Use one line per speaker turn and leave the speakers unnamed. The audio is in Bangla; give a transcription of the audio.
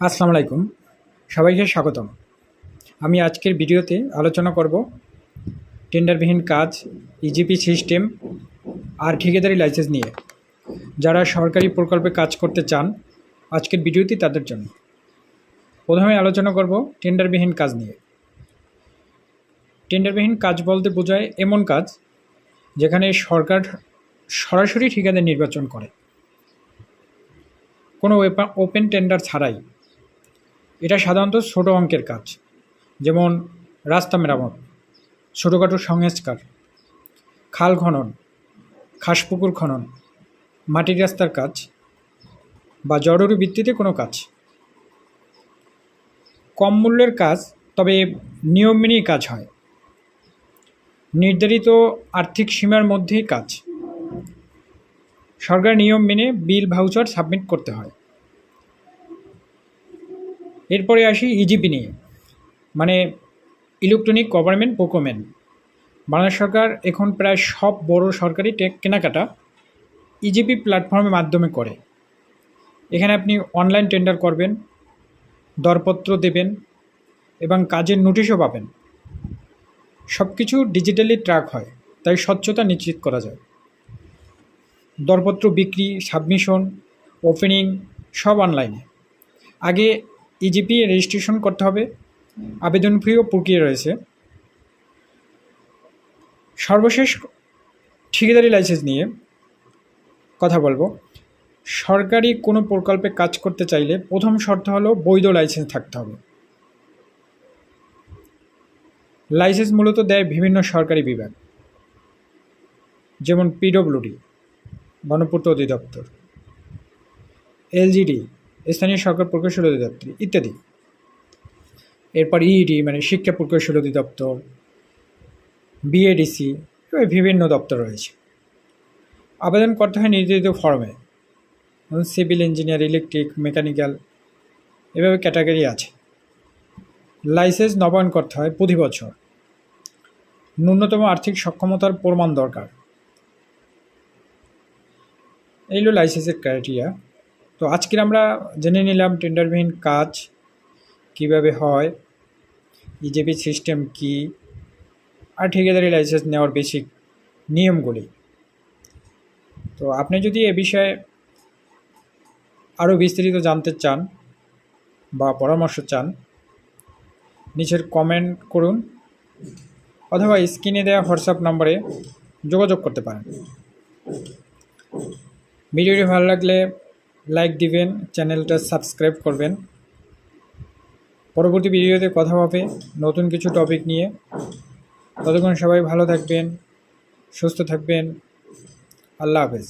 আসসালামু আলাইকুম। সবাইকে স্বাগতম। আমি আজকের ভিডিওতে আলোচনা করব টেন্ডারবিহীন কাজ ইজিপি সিস্টেম আর ঠিকাদারি লাইসেন্স নিয়ে। যারা সরকারি প্রকল্পে কাজ করতে চান, আজকের ভিডিওটি তাদের জন্য। প্রথমে আলোচনা করব টেন্ডারবিহীন কাজ নিয়ে। টেন্ডারবিহীন কাজ বলতে বোঝায় এমন কাজ যেখানে সরকার সরাসরি ঠিকাদার নির্বাচন করে। কোনো ওপেন টেন্ডার ছাড়াই এটা সাধারণত ছোটো অঙ্কের কাজ। যেমন রাস্তা মেরামত, ছোটোখাটো সংস্কার, খাল খনন, খাসপুকুর খনন, মাটির রাস্তার কাজ বা জরুরি ভিত্তিতে কোনো কাজ। কম মূল্যের কাজ, তবে নিয়ম মেনেই কাজ হয়। নির্ধারিত আর্থিক সীমার মধ্যেই কাজ। সরকার নিয়ম মেনে বিল, ভাউচার সাবমিট করতে হয়। এরপরে আসি ইজিপি নিয়ে। মানে ইলেকট্রনিক গভর্নমেন্ট প্রোকোমেন্ট বাংলাদেশ সরকার এখন প্রায় সব বড় সরকারি টেক কেনাকাটা ইজিপি প্ল্যাটফর্মের মাধ্যমে করে। এখানে আপনি অনলাইন টেন্ডার করবেন, দরপত্র দেবেন এবং কাজের নোটিশও পাবেন। সব কিছু ডিজিটালি ট্র্যাক হয়, তাই স্বচ্ছতা নিশ্চিত করা যায়। দরপত্র বিক্রি সাবমিশন ওপেনিং সব অনলাইনে আগে ইজিপি রেজিস্ট্রেশন করতে হবে। আবেদন ফিও প্রক্রিয়া রয়েছে। সর্বশেষ ঠিকাদারি লাইসেন্স নিয়ে কথা বলব। সরকারি কোনো প্রকল্পে কাজ করতে চাইলে প্রথম শর্ত হলো বৈধ লাইসেন্স থাকতে হবে। লাইসেন্স মূলত দেয় বিভিন্ন সরকারি বিভাগ, যেমন পিডব্লিউডি গণপূর্ত অধিদপ্তর এলজিডি স্থানীয় সরকার প্রকৌশল অধিদপ্তর ইত্যাদি। এরপর ইইডি মানে শিক্ষা প্রকৌশল অধিদপ্তর বিএডিসি বিভিন্ন দপ্তর রয়েছে। আবেদন করতে হয় নির্ধারিত ফর্মে সিভিল ইঞ্জিনিয়ার ইলেকট্রিক মেকানিক্যাল এভাবে ক্যাটাগরি আছে। লাইসেন্স নবায়ন করতে হয় প্রতি বছর। ন্যূনতম আর্থিক সক্ষমতার প্রমাণ দরকার। এইগুলো লাইসেন্সের ক্রাইটেরিয়া তো আজকের আমরা জেনে নিলাম টেন্ডারবিহীন কাজ কীভাবে হয় ইজেপি সিস্টেম কি, আর ঠিকাদারি লাইসেন্স নেওয়ার বেসিক নিয়মগুলি। তো আপনি যদি এ বিষয়ে আরও বিস্তারিত জানতে চান বা পরামর্শ চান, নিচের কমেন্ট করুন অথবা স্ক্রিনে দেওয়া হোয়াটসঅ্যাপ নম্বরে যোগাযোগ করতে পারেন। ভিডিওটি ভালো লাগলে লাইক দিবেন, চ্যানেলটা সাবস্ক্রাইব করবেন। পরবর্তী ভিডিওতে কথা হবে নতুন কিছু টপিক নিয়ে। ততক্ষণ সবাই ভালো থাকবেন, সুস্থ থাকবেন। আল্লাহ হাফেজ।